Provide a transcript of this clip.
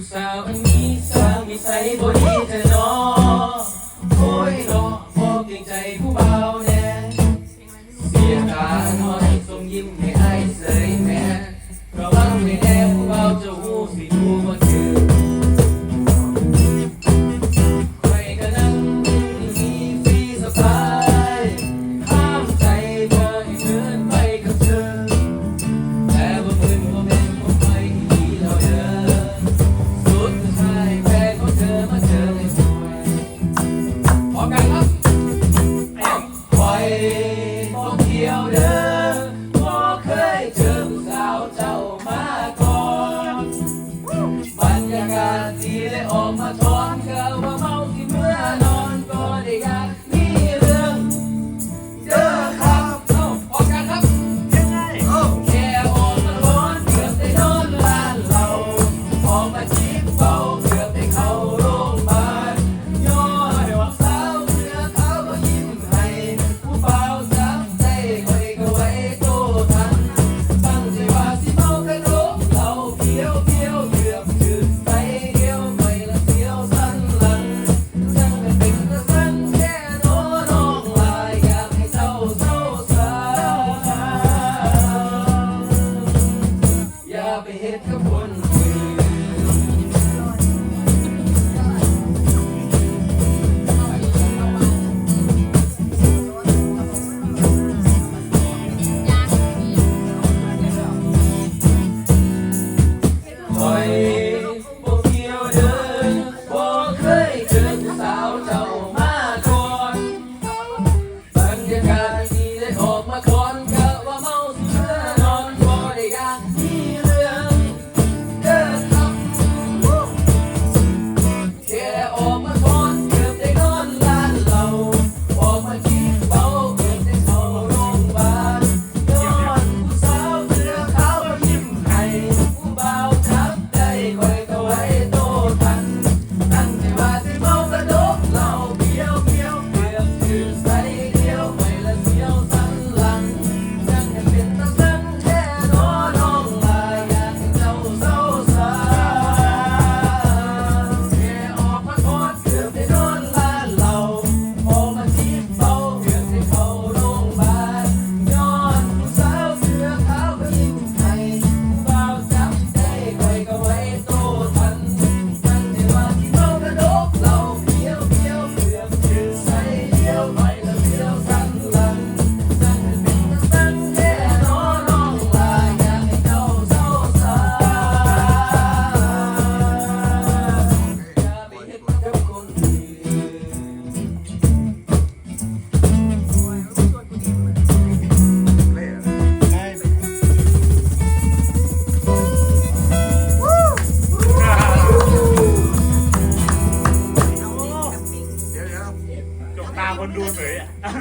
ผู้สาวคนนี้สาวนิสัยบดีจะนอโอ้ยรอพอกรงใจผู้เบาแน่เสียตาหน่อยทรงยิ้มให้ไอ้เสยแม่เราะวังไม่แน่ Okay,